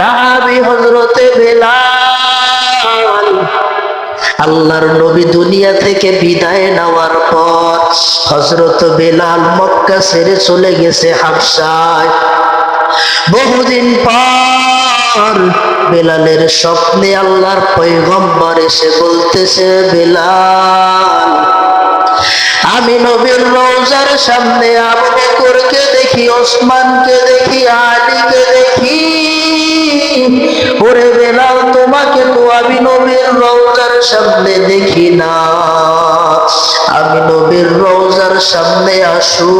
সাহাবি হজরতে বেলাল, আল্লাহর নবী দুনিয়া থেকে বিদায় নেওয়ার পর হজরত বেলাল মক্কা ছেড়ে চলে গেছে হাবসায় বহুদিন পর বেলালের স্বপ্নে আল্লাহর পয়গম্বর এসে বলতেছে, বেলাল, আমি নবীর রোজার সামনে আবু বকরকে দেখি, ওসমানকে দেখি, আলীকে দেখি আমি নবীর রোজার সামনে দেখি না। আমি নবীর রোজার সামনে আসু।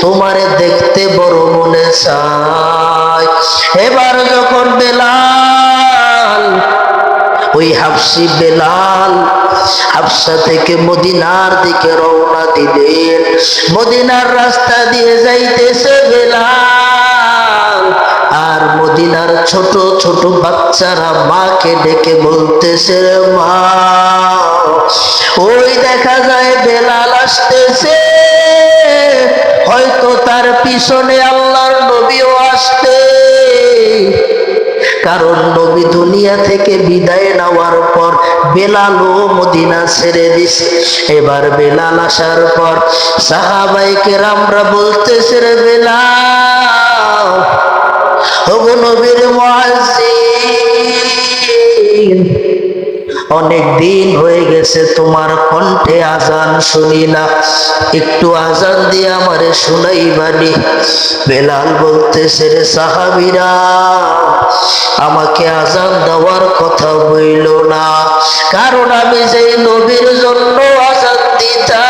তোমারে দেখতে বড় মনে চাই। এবার যখন বেলাল, ওই হাফসি বেলাল হাফসা থেকে মদিনার দিকে রওনা দিলেন। মদিনার রাস্তা দিয়ে যাইতেছে বেলাল। আর মদিনার ছোট ছোট বাচ্চারা মাকে ডেকে বলতেছে মা, ওই দেখা যায় বেলাল আসতেছে। হয়তো তার পিছনে আল্লাহর নবীও আসতে কারণ নবী দুনিয়া থেকে বিদায় নেওয়ার পর বেলালও মদিনা ছেড়ে দিছে। এবার বেলাল আসার পর সাহাবাইকে রামরা বলতেছে, রে বেলাল অনেক দিন হয়ে গেছে তোমার কণ্ঠে আজান শুনি না একটু আজান দিয়ে আমারে শুনাই বানি বেলাল বলতেছে, রে সাহাবিরা, আমাকে আজান দেওয়ার কথা বইল না। কারণ আমি যে নবীর জন্য আজান দিতাম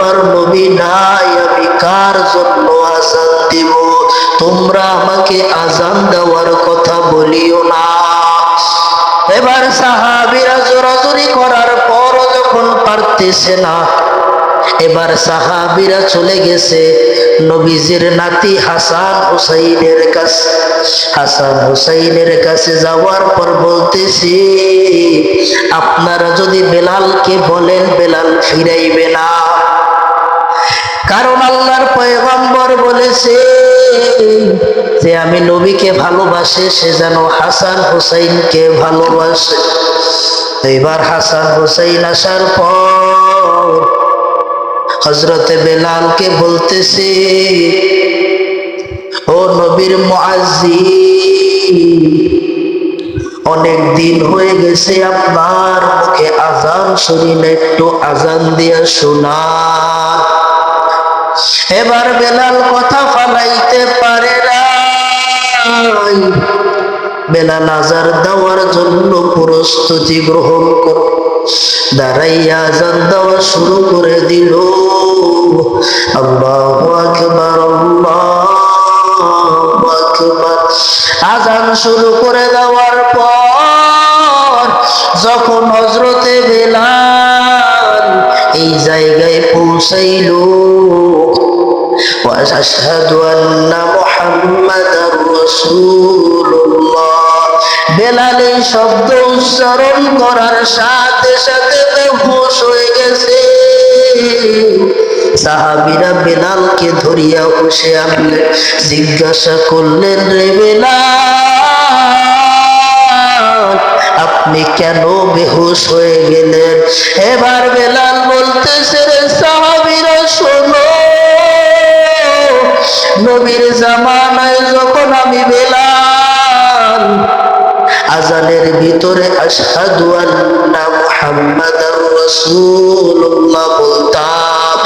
আমার নবী নাই, আমি কার জন্য আজান দিব? তোমরা আমাকে আজান দেওয়ার কথা বলিও না। এবার সাহাবিরা জোরাজুরি করার পর যখন পারতেছে না, এবার সাহাবিরা চলে গেছে নবীজির নাতি হাসান হুসাইনের কাছে। হাসান হুসাইনের কাছে যাওয়ার পর বলতেছি, আপনারা যদি বেলালকে বলেন, বেলাল ফিরাইবে না। কারণ আল্লাহর পয়গম্বর বলেছে যে আমি নবীকে ভালোবাসে, সে যেন হাসান হুসাইনকে ভালোবাসে। এবার হাসান হুসাইন আসার পর হজরতে বেলালকে বলতেছে, ও নবীর মুআজ্জি অনেক দিন হয়ে গেছে আপনার মুখে আজান শুনি না একটু আজান দিয়া শোনা। এবার বেলাল কথা ফালাইতে পারে বেলাল আজার দেওয়ার জন্য প্রস্তুতি গ্রহণ কর দাঁড়াইয়া দেওয়া শুরু করে দিল। আজান শুরু করে দেওয়ার পর যখন হজরতে বেলাল এই জায়গায় পৌঁছাইল আশহাদু আন্না মুহাম্মাদার রাসূলুল্লাহ বেলাল এই শব্দ উচ্চারণ করার সাথে সাথে বেহুশ হয়ে গেছে। সাহাবিরা বেলালকে ধরিয়া বসে আনলে জিজ্ঞাসা করলেন, রে বেলাল, আপনি কেন বেহুশ হয়ে গেলেন? এবার বেলাল বলতেছে নবীর জামানায় যখন আমি বেলাল, আজানের ভিতরে আশহাদু আন্না মুহাম্মাদার রাসূলুল্লাহ বলতাম।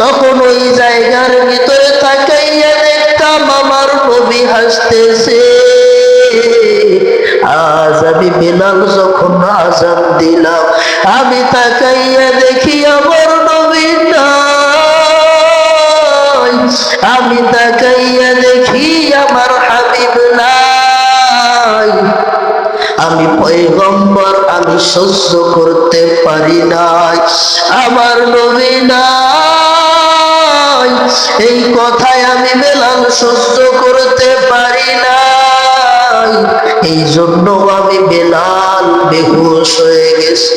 তখন ওই জায়গার ভিতরে তাকাইয়া দেখতাম আমার নবী হাসতেছে। আজ আমি বেলাল যখন আজান দিলাম, আমি তাকাইয়া দেখি আমার আমি পয়গম্বর, আমি সহ্য করতে পারি নাই। আমার নবী নাই। এই কথায় আমি বেলাল সহ্য করতে পারি নাই। এই জন্য আমি বেলাল বেহুশ হয়ে গেছি।